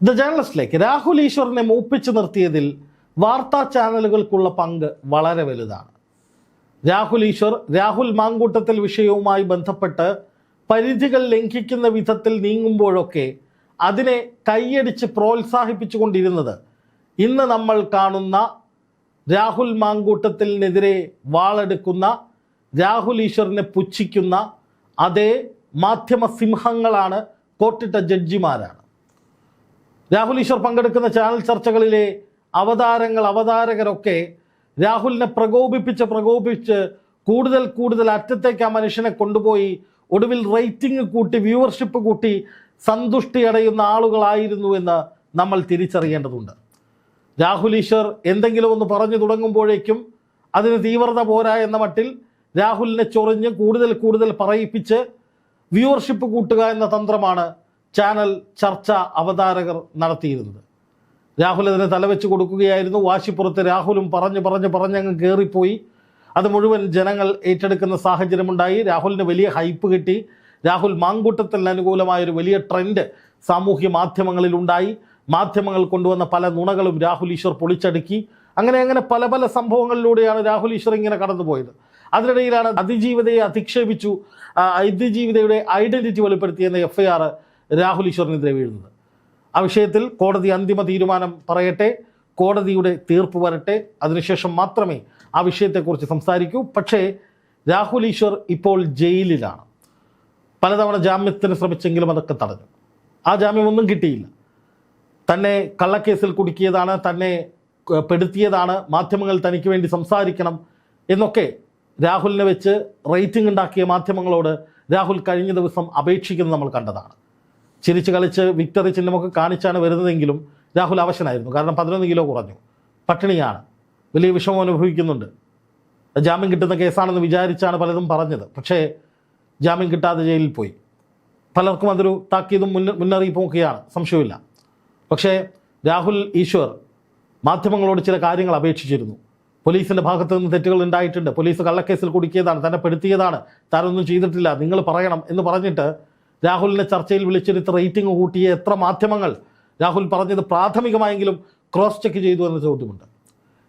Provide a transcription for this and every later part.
The ജേർണലിസ്റ്റിലേക്ക് Rahul ഈശ്വറിനെ മൂപ്പിച്ചു നിർത്തിയതിൽ വാർത്താ ചാനലുകൾക്കുള്ള പങ്ക് വളരെ വലുതാണ്. രാഹുൽ ഈശ്വർ രാഹുൽ മാങ്കൂട്ടത്തിൽ വിഷയവുമായി ബന്ധപ്പെട്ട് പരിധികൾ ലംഘിക്കുന്ന വിധത്തിൽ നീങ്ങുമ്പോഴൊക്കെ അതിനെ കൈയടിച്ച് പ്രോത്സാഹിപ്പിച്ചുകൊണ്ടിരുന്നത് ഇന്ന് നമ്മൾ കാണുന്ന രാഹുൽ മാങ്കൂട്ടത്തിനെതിരെ വാളെടുക്കുന്ന രാഹുൽ ഈശ്വറിനെ പുച്ഛിക്കുന്ന അതേ മാധ്യമ സിംഹങ്ങളാണ് കോട്ടിട്ട ജഡ്ജിമാരാണ്. രാഹുൽ ഈശ്വർ പങ്കെടുക്കുന്ന ചാനൽ ചർച്ചകളിലെ അവതാരങ്ങൾ അവതാരകരൊക്കെ രാഹുലിനെ പ്രകോപിപ്പിച്ച് പ്രകോപിപ്പിച്ച് കൂടുതൽ കൂടുതൽ അറ്റത്തേക്ക് ആ മനുഷ്യനെ കൊണ്ടുപോയി ഒടുവിൽ റേറ്റിംഗ് കൂട്ടി വ്യൂവർഷിപ്പ് കൂട്ടി സന്തുഷ്ടി അടയുന്ന ആളുകളായിരുന്നു എന്ന് നമ്മൾ തിരിച്ചറിയേണ്ടതുണ്ട്. രാഹുൽ ഈശ്വർ എന്തെങ്കിലും ഒന്ന് പറഞ്ഞു തുടങ്ങുമ്പോഴേക്കും അതിന് തീവ്രത പോരാ എന്ന മട്ടിൽ രാഹുലിനെ ചൊറിഞ്ഞ് കൂടുതൽ കൂടുതൽ പറയിപ്പിച്ച് വ്യൂവർഷിപ്പ് കൂട്ടുക എന്ന തന്ത്രമാണ് ചാനൽ ചർച്ച അവതാരകർ നടത്തിയിരുന്നത്. രാഹുൽ അതിനെ തലവെച്ച് കൊടുക്കുകയായിരുന്നു. വാശിപ്പുറത്ത് രാഹുലും പറഞ്ഞ് പറഞ്ഞ് പറഞ്ഞങ്ങ് കയറിപ്പോയി അത് മുഴുവൻ ജനങ്ങൾ ഏറ്റെടുക്കുന്ന സാഹചര്യമുണ്ടായി. രാഹുലിന് വലിയ ഹൈപ്പ് കിട്ടി. രാഹുൽ മാങ്കൂട്ടത്തിന് അനുകൂലമായ ഒരു വലിയ ട്രെൻഡ് സാമൂഹ്യ മാധ്യമങ്ങളിൽ ഉണ്ടായി മാധ്യമങ്ങൾ കൊണ്ടുവന്ന പല നുണകളും രാഹുൽ ഈശ്വർ പൊളിച്ചടുക്കി. അങ്ങനെ അങ്ങനെ പല പല സംഭവങ്ങളിലൂടെയാണ് രാഹുൽ ഈശ്വർ ഇങ്ങനെ കടന്നുപോയത്. അതിനിടയിലാണ് അതിജീവിതയെ അധിക്ഷേപിച്ചു. അതിജീവിതയുടെ ഐഡന്റിറ്റി വെളിപ്പെടുത്തിയെന്ന എഫ് ഐ ആർ രാഹുൽ ഈശ്വറിനെതിരെ വീഴുന്നത്. ആ വിഷയത്തിൽ കോടതി അന്തിമ തീരുമാനം പറയട്ടെ കോടതിയുടെ തീർപ്പ് വരട്ടെ. അതിനുശേഷം മാത്രമേ ആ വിഷയത്തെക്കുറിച്ച് സംസാരിക്കൂ. പക്ഷേ രാഹുൽ ഈശ്വർ ഇപ്പോൾ ജയിലിലാണ്. പലതവണ ജാമ്യത്തിന് ശ്രമിച്ചെങ്കിലും അതൊക്കെ തടഞ്ഞു. ആ ജാമ്യമൊന്നും കിട്ടിയില്ല. തന്നെ കള്ളക്കേസിൽ കുടുക്കിയതാണ് തന്നെ പെടുത്തിയതാണ് മാധ്യമങ്ങൾ തനിക്ക് വേണ്ടി സംസാരിക്കണം എന്നൊക്കെ രാഹുലിനെ വെച്ച് റേറ്റിംഗ് ഉണ്ടാക്കിയ മാധ്യമങ്ങളോട് രാഹുൽ കഴിഞ്ഞ ദിവസം അപേക്ഷിക്കുന്നത് നമ്മൾ കണ്ടതാണ്. ചിരിച്ച് കളിച്ച് വിക്ടറി ചിഹ്നമൊക്കെ കാണിച്ചാണ് വരുന്നതെങ്കിലും രാഹുൽ അവശനായിരുന്നു. കാരണം പതിനൊന്ന് കിലോ കുറഞ്ഞു. പട്ടിണിയാണ്. വലിയ വിഷമം അനുഭവിക്കുന്നുണ്ട്. ജാമ്യം കിട്ടുന്ന കേസാണെന്ന് വിചാരിച്ചാണ് പലതും പറഞ്ഞത്. പക്ഷേ ജാമ്യം കിട്ടാതെ ജയിലിൽ പോയി. പലർക്കും അതൊരു താക്കീതും മുന്ന മുന്നറിയിപ്പും ഒക്കെയാണ്. സംശയമില്ല പക്ഷേ രാഹുൽ ഈശ്വർ മാധ്യമങ്ങളോട് ചില കാര്യങ്ങൾ അപേക്ഷിച്ചിരുന്നു. പോലീസിന്റെ ഭാഗത്തു നിന്ന് തെറ്റുകൾ ഉണ്ടായിട്ടുണ്ട്. പോലീസ് കള്ളക്കേസിൽ കുടുക്കിയതാണ് തന്നെ പെടുത്തിയതാണ് താനൊന്നും ചെയ്തിട്ടില്ല. നിങ്ങൾ പറയണം എന്ന് പറഞ്ഞിട്ട് രാഹുലിനെ ചർച്ചയിൽ വിളിച്ചെടുത്ത് റേറ്റിംഗ് കൂട്ടിയ എത്ര മാധ്യമങ്ങൾ? രാഹുൽ പറഞ്ഞത് പ്രാഥമികമായെങ്കിലും ക്രോസ് ചെക്ക് ചെയ്തു എന്ന ചോദ്യമുണ്ട്.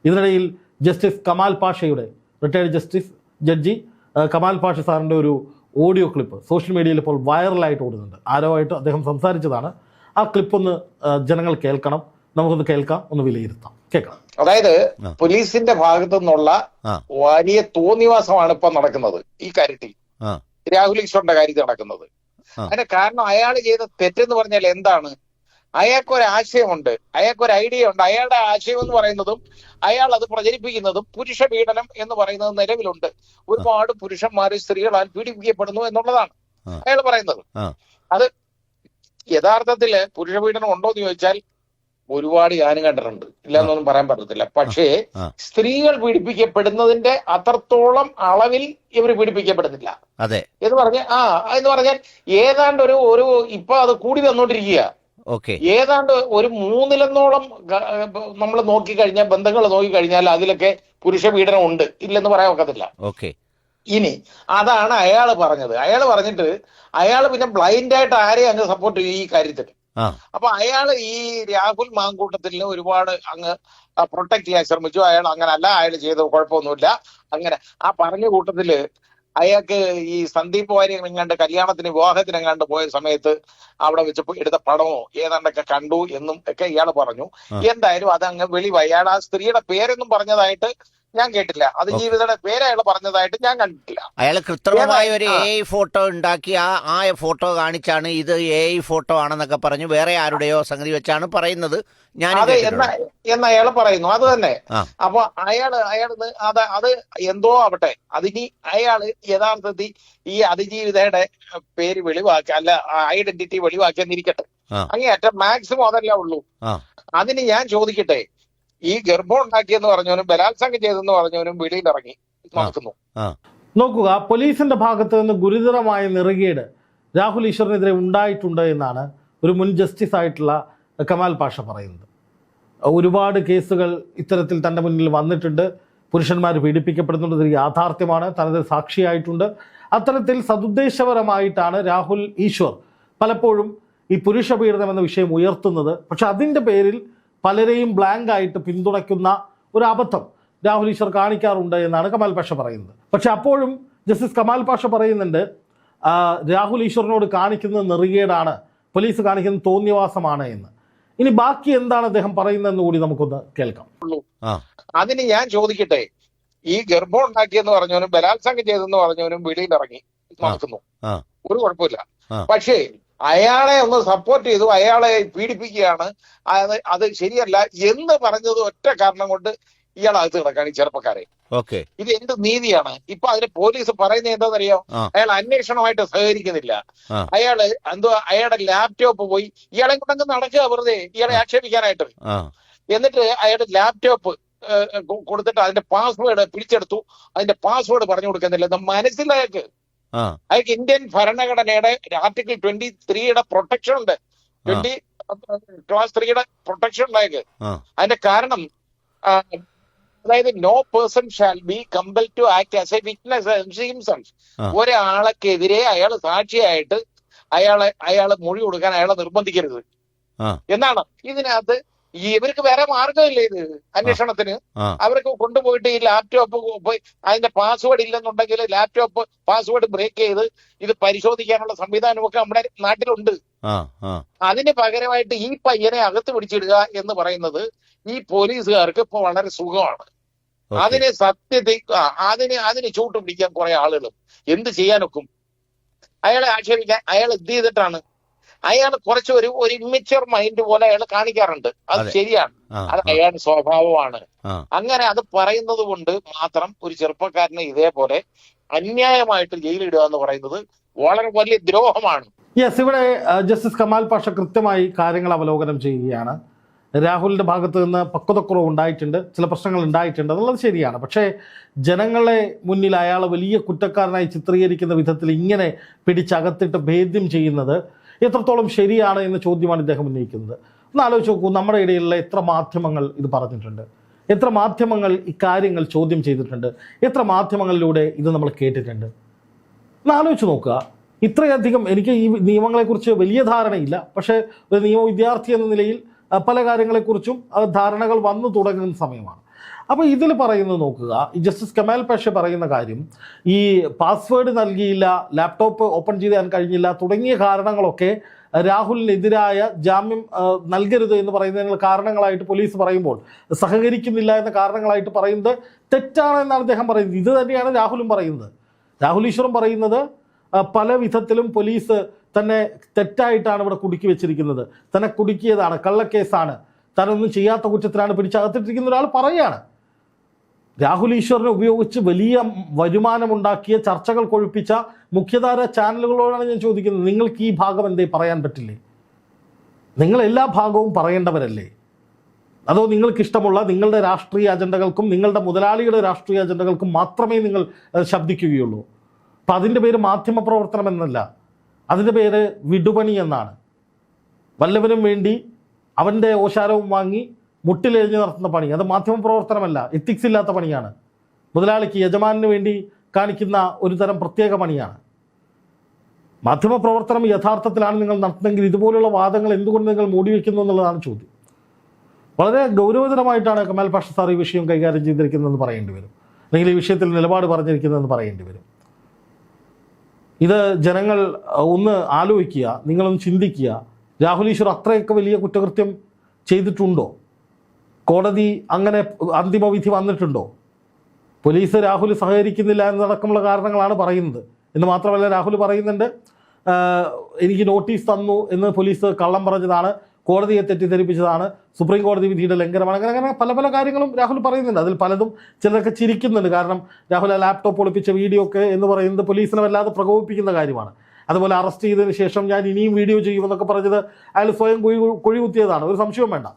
ഇതിനിടയിൽ justice Kamal പാഷയുടെ retired justice judge Kamal Pasha സാറിന്റെ ഒരു ഓഡിയോ ക്ലിപ്പ് സോഷ്യൽ മീഡിയയിൽ ഇപ്പോൾ വൈറലായിട്ട് ഓടുന്നുണ്ട്. ആരോ ആയിട്ട് അദ്ദേഹം സംസാരിച്ചതാണ്. ആ ക്ലിപ്പ് ഒന്ന് ജനങ്ങൾ കേൾക്കണം. നമുക്കൊന്ന് കേൾക്കാം ഒന്ന് വിലയിരുത്താം. കേൾക്കാം. അതായത് പോലീസിന്റെ ഭാഗത്തു നിന്നുള്ള. വലിയ തോന്നിവാസമാണ് ഇപ്പൊ നടക്കുന്നത് ഈ കാര്യത്തിൽ. രാഹുൽ ഈശ്വറിന്റെ കാര്യത്തിൽ നടക്കുന്നത്. അതിന്റെ കാരണം അയാൾ ചെയ്ത തെറ്റെന്ന് പറഞ്ഞാൽ എന്താണ്? അയാൾക്കൊരു ആശയമുണ്ട്. അയാൾക്കൊരു ഐഡിയ ഉണ്ട്. അയാളുടെ ആശയം എന്ന് പറയുന്നതും അയാൾ അത് പ്രചരിപ്പിക്കുന്നതും പുരുഷ പീഡനം എന്ന് പറയുന്നത് നിലവിലുണ്ട്. ഒരുപാട് പുരുഷന്മാർ സ്ത്രീകളാൽ പീഡിപ്പിക്കപ്പെടുന്നു എന്നുള്ളതാണ് അയാൾ പറയുന്നത്. അത് യഥാർത്ഥത്തിൽ പുരുഷ പീഡനം ഉണ്ടോ എന്ന് ചോദിച്ചാൽ ഒരുപാട് ഞാനും കണ്ടിട്ടുണ്ട്. ഇല്ലെന്നൊന്നും പറയാൻ പറ്റത്തില്ല. പക്ഷേ. സ്ത്രീകൾ പീഡിപ്പിക്കപ്പെടുന്നതിന്റെ അത്രത്തോളം അളവിൽ ഇവർ പീഡിപ്പിക്കപ്പെടുന്നില്ല. അതെ. എന്ന് പറഞ്ഞാൽ ആ എന്ന് പറഞ്ഞാൽ ഏതാണ്ട് ഒരു ഒരു ഇപ്പൊ അത് കൂടി വന്നോണ്ടിരിക്കുക ഓക്കെ. ഏതാണ്ട് ഒരു മൂന്നിലെന്നോളം നമ്മൾ നോക്കി നോക്കിക്കഴിഞ്ഞാൽ ബന്ധങ്ങൾ നോക്കിക്കഴിഞ്ഞാൽ അതിലൊക്കെ പുരുഷ പീഡനം ഉണ്ട്. ഇല്ലെന്ന് പറയാൻ ഒക്കത്തില്ല. ഓക്കെ. ഇനി അതാണ് അയാൾ പറഞ്ഞത്. അയാൾ പറഞ്ഞിട്ട് അയാൾ പിന്നെ ബ്ലൈൻഡ് ആയിട്ട് ആരെയും അങ്ങ് സപ്പോർട്ട് ചെയ്യും ഈ കാര്യത്തിൽ അപ്പൊ അയാൾ ഈ രാഹുൽ മാങ്കൂട്ടത്തിന് ഒരുപാട് അങ്ങ് പ്രൊട്ടക്ട് ചെയ്യാൻ ശ്രമിച്ചു. അയാൾ അങ്ങനെ അല്ല അയാൾ ചെയ്തു കുഴപ്പമൊന്നുമില്ല. അങ്ങനെ ആ പറഞ്ഞ കൂട്ടത്തിൽ അയാൾക്ക് ഈ സന്ദീപ് വാര്യർ എങ്ങാണ്ട് കല്യാണത്തിന് വിവാഹത്തിന് എങ്ങാണ്ട് പോയ സമയത്ത് അവിടെ വെച്ച് എടുത്ത പടമോ ഏതാണ്ടൊക്കെ കണ്ടു എന്നും ഒക്കെ ഇയാൾ പറഞ്ഞു. എന്തായാലും അത് അങ്ങ് വെളിവായി. അയാൾ ആ സ്ത്രീയുടെ പേരൊന്നും പറഞ്ഞതായിട്ട് ഞാൻ കേട്ടില്ല. അത്. ജീവിതയുടെ പേര് അയാൾ പറഞ്ഞതായിട്ട് ഞാൻ കണ്ടിട്ടില്ല. അയാൾ കൃത്രിമമായ ഒരു. എ ഐ ഫോട്ടോ ഉണ്ടാക്കി ആ ആ ഫോട്ടോ കാണിച്ചാണ് ഇത് എ ഐ ഫോട്ടോ ആണെന്നൊക്കെ പറഞ്ഞു. വേറെ ആരുടെയോ സംഗതി വെച്ചാണ് പറയുന്നത്. ഞാൻ അതെ എന്ന അയാൾ പറയുന്നു. അത് തന്നെ. അപ്പൊ അയാൾ അയാൾ അത് അത് എന്തോ ആവട്ടെ. അതിനി അയാൾ യഥാർത്ഥത്തിൽ ഈ അതിജീവിതയുടെ പേര് വെളിവാക്കി അല്ല ഐഡന്റിറ്റി വെളിവാക്കിയെന്നിരിക്കട്ടെ. അങ്ങേയറ്റം മാക്സിമം അതല്ല ഉള്ളൂ. അതിന് ഞാൻ ചോദിക്കട്ടെ. ഈ ഗർഭം ഉണ്ടാക്കിയെന്ന് പറഞ്ഞവനും ബലാത്സംഗം ചെയ്തെന്ന് പറഞ്ഞവനും വെളിയിലിറങ്ങി നടക്കുന്നു. നോക്കുക പോലീസിന്റെ ഭാഗത്ത് നിന്ന് ഗുരുതരമായ നിറകേട് രാഹുൽ ഈശ്വറിനെതിരെ ഉണ്ടായിട്ടുണ്ട് എന്നാണ് ഒരു മുൻ ജസ്റ്റിസ് ആയിട്ടുള്ള കമാൽ പാഷ പറയുന്നത്. ഒരുപാട് കേസുകൾ ഇത്തരത്തിൽ തന്റെ മുന്നിൽ വന്നിട്ടുണ്ട്. പുരുഷന്മാർ പീഡിപ്പിക്കപ്പെടുന്നുണ്ട് ഒരു യാഥാർത്ഥ്യമാണ് തനത് സാക്ഷിയായിട്ടുണ്ട്. അത്തരത്തിൽ സതുദ്ദേശപരമായിട്ടാണ് രാഹുൽ ഈശ്വർ പലപ്പോഴും ഈ പുരുഷ പീഡനം എന്ന വിഷയം ഉയർത്തുന്നത്. പക്ഷെ അതിന്റെ പേരിൽ പലരെയും ബ്ലാങ്ക് ആയിട്ട് പിന്തുണയ്ക്കുന്ന ഒരു അബദ്ധം രാഹുൽ ഈശ്വർ കാണിക്കാറുണ്ട് എന്നാണ് കമാൽ പാഷ പറയുന്നത്. പക്ഷെ അപ്പോഴും ജസ്റ്റിസ് കമാൽ പാഷ പറയുന്നുണ്ട് രാഹുൽ ഈശ്വറിനോട് കാണിക്കുന്നത് നെറുകേടാണ് പോലീസ് കാണിക്കുന്നത് തോന്നിയവാസമാണ് എന്ന്. ഇനി ബാക്കി എന്താണ് അദ്ദേഹം പറയുന്നതെന്ന് കൂടി നമുക്കൊന്ന് കേൾക്കാം. ആ. അതിന് ഞാൻ ചോദിക്കട്ടെ ഈ ഗർഭം ഉണ്ടാക്കിയെന്ന് പറഞ്ഞവനും ബലാത്സംഗം ചെയ്തെന്ന് പറഞ്ഞവനും വെളിയിൽ ഇറങ്ങി നടക്കുന്നു. ഒരു കുഴപ്പമില്ല. പക്ഷേ അയാളെ ഒന്ന് സപ്പോർട്ട് ചെയ്തു അയാളെ പീഡിപ്പിക്കുകയാണ്. അത് ശരിയല്ല എന്ന് പറഞ്ഞത് ഒറ്റ കാരണം കൊണ്ട് ഇയാൾ അകത്ത് കിടക്കാണ് ഈ ചെറുപ്പക്കാരെ. ഓക്കെ. ഇത് എന്ത് നീതിയാണ്? ഇപ്പൊ അതിന് പോലീസ് പറയുന്നത് എന്താണെന്നറിയോ. അയാൾ അന്വേഷണമായിട്ട് സഹകരിക്കുന്നില്ല. അയാൾ എന്തോ അയാളുടെ ലാപ്ടോപ്പ് പോയി ഇയാളെ കൊണ്ടങ്ങ് നടക്കുക വെറുതെ ഇയാളെ ആക്ഷേപിക്കാനായിട്ട്. എന്നിട്ട് അയാളുടെ ലാപ്ടോപ്പ് കൊടുത്തിട്ട് അതിന്റെ പാസ്വേഡ് പിടിച്ചെടുത്തു. അതിന്റെ പാസ്വേഡ് പറഞ്ഞു കൊടുക്കുന്നില്ല. മനസ്സിലായക്ക്. അയാൾക്ക് ഇന്ത്യൻ ഭരണഘടനയുടെ ആർട്ടിക്കിൾ ട്വന്റി ത്രീയുടെ പ്രൊട്ടക്ഷൻ ഉണ്ട് ട്വന്റി ക്ലാസ് ത്രീയുടെ പ്രൊട്ടക്ഷൻ ഉണ്ട്. അതിന്റെ കാരണം അതായത് no person shall be compel to act as a witness himself. ഒരാളെക്കെതിരെ അയാൾ സാക്ഷിയായിട്ട് അയാളെ അയാളെ മൊഴി കൊടുക്കാൻ അയാളെ നിർബന്ധിക്കരുത്. എന്നാണ് ഇതിനകത്ത് ഈ ഇവർക്ക് വേറെ മാർഗമില്ല ഇത്? അന്വേഷണത്തിന്. അവർക്ക് കൊണ്ടുപോയിട്ട് ഈ ലാപ്ടോപ്പ് പോയി അതിന്റെ പാസ്വേഡ് ഇല്ലെന്നുണ്ടെങ്കിൽ ലാപ്ടോപ്പ് പാസ്വേഡ് ബ്രേക്ക് ചെയ്ത് ഇത് പരിശോധിക്കാനുള്ള സംവിധാനമൊക്കെ നമ്മുടെ നാട്ടിലുണ്ട്. അതിന് പകരമായിട്ട് ഈ പയ്യനെ അകത്ത് പിടിച്ചിടുക എന്ന് പറയുന്നത് ഈ പോലീസുകാർക്ക് ഇപ്പൊ വളരെ സുഖമാണ്. അതിനെ സത്യത്തെ അതിനെ അതിനെ അതിന് അതിന് ചൂട്ട് പിടിക്കാൻ കുറെ ആളുകളും എന്ത് ചെയ്യാനൊക്കും? അയാളെ ആക്ഷേപിക്കാൻ അയാൾ എന്ത് ചെയ്തിട്ടാണ് അയാൾ കുറച്ച് ഒരു ഒരു ഇമ്മിച്ചർ മൈൻഡ് പോലെ അയാൾ കാണിക്കാറുണ്ട്. അത്. ശരിയാണ്. അത് അയാളുടെ സ്വഭാവമാണ്. അങ്ങനെ അത് പറയുന്നത് കൊണ്ട് മാത്രം ഒരു ചെറുപ്പക്കാരനെ ഇതേപോലെ അന്യായമായിട്ട് ജയിലിടുക എന്ന് പറയുന്നത് വളരെ വലിയ ദ്രോഹമാണ്. യെസ് ഇവിടെ ജസ്റ്റിസ് കമാൽ പാഷ കൃത്യമായി കാര്യങ്ങൾ അവലോകനം ചെയ്യുകയാണ്. രാഹുലിന്റെ ഭാഗത്ത് നിന്ന് പക്വതക്കുറവ് ഉണ്ടായിട്ടുണ്ട് ചില പ്രശ്നങ്ങൾ ഉണ്ടായിട്ടുണ്ട് എന്നുള്ളത് ശരിയാണ്. പക്ഷേ ജനങ്ങളെ മുന്നിൽ അയാൾ വലിയ കുറ്റക്കാരനായി ചിത്രീകരിക്കുന്ന വിധത്തിൽ ഇങ്ങനെ പിടിച്ചകത്തിട്ട് ഭേദ്യം ചെയ്യുന്നത് എത്രത്തോളം ശരിയാണ് എന്ന ചോദ്യമാണ് ഇദ്ദേഹം ഉന്നയിക്കുന്നത്. ഒന്ന് ആലോചിച്ച് നോക്കൂ നമ്മുടെ ഇടയിലുള്ള എത്ര മാധ്യമങ്ങൾ ഇത് പറഞ്ഞിട്ടുണ്ട്. എത്ര മാധ്യമങ്ങൾ ഇക്കാര്യങ്ങൾ ചോദ്യം ചെയ്തിട്ടുണ്ട്. എത്ര മാധ്യമങ്ങളിലൂടെ ഇത് നമ്മൾ കേട്ടിട്ടുണ്ട്. ഒന്ന് ആലോചിച്ച് നോക്കുക ഇത്രയധികം എനിക്ക് ഈ നിയമങ്ങളെക്കുറിച്ച് വലിയ ധാരണയില്ല. പക്ഷേ ഒരു നിയമ വിദ്യാർത്ഥി എന്ന നിലയിൽ പല കാര്യങ്ങളെക്കുറിച്ചും ധാരണകൾ വന്നു തുടങ്ങുന്ന സമയമാണ്. അപ്പോൾ ഇതിൽ പറയുന്നത് നോക്കുക. ജസ്റ്റിസ് കമാൽ പാഷ പറയുന്ന കാര്യം ഈ പാസ്വേഡ് നൽകിയില്ല ലാപ്ടോപ്പ് ഓപ്പൺ ചെയ്യാൻ കഴിഞ്ഞില്ല തുടങ്ങിയ കാരണങ്ങളൊക്കെ രാഹുലിനെതിരായ ജാമ്യം നൽകരുത് എന്ന് പറയുന്നതിനുള്ള കാരണങ്ങളായിട്ട് പോലീസ് പറയുമ്പോൾ സഹകരിക്കുന്നില്ല എന്ന കാരണങ്ങളായിട്ട് പറയുന്നത് തെറ്റാണെന്നാണ് അദ്ദേഹം പറയുന്നത്. ഇത് തന്നെയാണ് രാഹുലും പറയുന്നത്. രാഹുൽ ഈശ്വറും പറയുന്നത് പല വിധത്തിലും പോലീസ് തന്നെ തെറ്റായിട്ടാണ് ഇവിടെ കുടുക്കി വെച്ചിരിക്കുന്നത്. തന്നെ കുടുക്കിയതാണ് കള്ളക്കേസാണ്. താനൊന്നും ചെയ്യാത്ത കുറ്റത്തിലാണ് പിടിച്ചകത്തിട്ടിരിക്കുന്ന ഒരാൾ പറയുകയാണ്. രാഹുൽ ഈശ്വറിനെ ഉപയോഗിച്ച് വലിയ വരുമാനമുണ്ടാക്കിയ ചർച്ചകൾ കൊഴുപ്പിച്ച മുഖ്യധാര ചാനലുകളോടാണ് ഞാൻ ചോദിക്കുന്നത്. നിങ്ങൾക്ക് ഈ ഭാഗം എന്തേ പറയാൻ പറ്റില്ലേ? നിങ്ങൾ എല്ലാ ഭാഗവും പറയേണ്ടവരല്ലേ? അതോ നിങ്ങൾക്കിഷ്ടമുള്ള നിങ്ങളുടെ രാഷ്ട്രീയ അജണ്ടകൾക്കും നിങ്ങളുടെ മുതലാളിയുടെ രാഷ്ട്രീയ അജണ്ടകൾക്കും മാത്രമേ നിങ്ങൾ ശബ്ദിക്കുകയുള്ളൂ. അപ്പം അതിന്റെ പേര് മാധ്യമ പ്രവർത്തനം എന്നല്ല. അതിന്റെ പേര് വിടുപണി എന്നാണ്. വല്ലവനും വേണ്ടി അവന്റെ ഓശാരവും വാങ്ങി മുട്ടിലെഴിഞ്ഞ് നടത്തുന്ന പണി. അത് മാധ്യമപ്രവർത്തനമല്ല എത്തിക്സ് ഇല്ലാത്ത പണിയാണ്. മുതലാളിക്ക് യജമാനു വേണ്ടി കാണിക്കുന്ന ഒരു തരം പ്രത്യേക പണിയാണ്. മാധ്യമപ്രവർത്തനം യഥാർത്ഥത്തിലാണ് നിങ്ങൾ നടത്തുന്നതെങ്കിൽ ഇതുപോലുള്ള വാദങ്ങൾ എന്തുകൊണ്ട് നിങ്ങൾ മൂടിവെക്കുന്നു എന്നുള്ളതാണ് ചോദ്യം. വളരെ ഗൗരവതരമായിട്ടാണ് കമാൽ പാഷ സാർ ഈ വിഷയം കൈകാര്യം ചെയ്തിരിക്കുന്നതെന്ന് പറയേണ്ടി വരും. അല്ലെങ്കിൽ ഈ വിഷയത്തിൽ നിലപാട് പറഞ്ഞിരിക്കുന്നതെന്ന് പറയേണ്ടി വരും. ഇത് ജനങ്ങൾ ഒന്ന് ആലോചിക്കുക നിങ്ങളൊന്ന് ചിന്തിക്കുക രാഹുൽ ഈശ്വർ അത്രയൊക്കെ വലിയ കുറ്റകൃത്യം ചെയ്തിട്ടുണ്ടോ? കോടതി അങ്ങനെ അന്തിമവിധി വന്നിട്ടുണ്ടോ? പോലീസ് രാഹുൽ സഹകരിക്കുന്നില്ല എന്നതടക്കമുള്ള കാരണങ്ങളാണ് പറയുന്നത്. എന്ന് മാത്രമല്ല രാഹുൽ പറയുന്നുണ്ട് എനിക്ക് നോട്ടീസ് തന്നു എന്ന് പോലീസ് കള്ളം പറഞ്ഞതാണ് കോടതിയെ തെറ്റിദ്ധരിപ്പിച്ചതാണ് സുപ്രീം കോടതി വിധിയുടെ ലംഘനമാണ്. അങ്ങനെ അങ്ങനെ പല പല കാര്യങ്ങളും രാഹുൽ പറയുന്നുണ്ട്. അതിൽ പലതും ചിലരൊക്കെ ചിരിക്കുന്നുണ്ട്. കാരണം രാഹുൽ ആ ലാപ്ടോപ്പ് ഒളിപ്പിച്ച വീഡിയോ ഒക്കെ എന്ന് പറയുന്നത് പോലീസിനെ വല്ലാതെ പ്രകോപിപ്പിക്കുന്ന കാര്യമാണ്. അതുപോലെ അറസ്റ്റ് ചെയ്തതിന് ശേഷം ഞാൻ ഇനിയും വീഡിയോ ചെയ്യുമെന്നൊക്കെ പറഞ്ഞത് അയാൾ സ്വയം കുഴി കുഴി കുത്തിയതാണ് ഒരു സംശയവും വേണ്ട.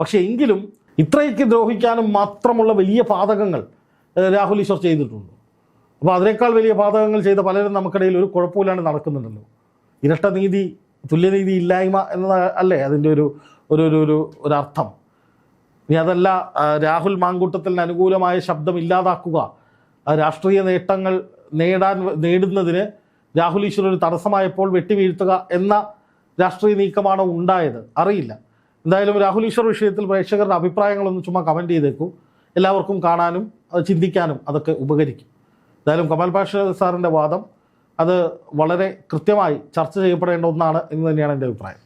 പക്ഷേ എങ്കിലും ഇത്രയൊക്കെ ദ്രോഹിക്കാനും മാത്രമുള്ള വലിയ പാതകങ്ങൾ രാഹുൽ ഈശ്വർ ചെയ്തിട്ടുണ്ട്. അപ്പോൾ അതിനേക്കാൾ വലിയ പാതകങ്ങൾ ചെയ്ത പലരും നമുക്കിടയിൽ ഒരു കുഴപ്പമില്ലാണ്ട് നടക്കുന്നുണ്ടല്ലോ. ഇരട്ട നീതി തുല്യനീതി ഇല്ലായ്മ എന്ന അല്ലേ? അതിന്റെ ഒരു ഒരു ഒരു ഒരു അർത്ഥം. ഇനി അതല്ല രാഹുൽ മാങ്കൂട്ടത്തിന് അനുകൂലമായ ശബ്ദം ഇല്ലാതാക്കുക. രാഷ്ട്രീയ നേട്ടങ്ങൾ നേടാൻ നേടുന്നതിന് രാഹുൽ ഈശ്വരന് തടസ്സമായപ്പോൾ വെട്ടിവീഴ്ത്തുക എന്ന രാഷ്ട്രീയ നീക്കമാണോ ഉണ്ടായത്? അറിയില്ല. എന്തായാലും രാഹുൽ ഈശ്വർ വിഷയത്തിൽ പ്രേക്ഷകരുടെ അഭിപ്രായങ്ങളൊന്ന് ചുമ്മാ കമന്റ് ചെയ്തേക്കൂ. എല്ലാവർക്കും കാണാനും അത് ചിന്തിക്കാനും അതൊക്കെ ഉപകരിക്കും. എന്തായാലും കമൽ പാഷ സാറിന്റെ വാദം അത് വളരെ കൃത്യമായി ചർച്ച ചെയ്യപ്പെടേണ്ട ഒന്നാണ് എന്ന് തന്നെയാണ് എന്റെ അഭിപ്രായം.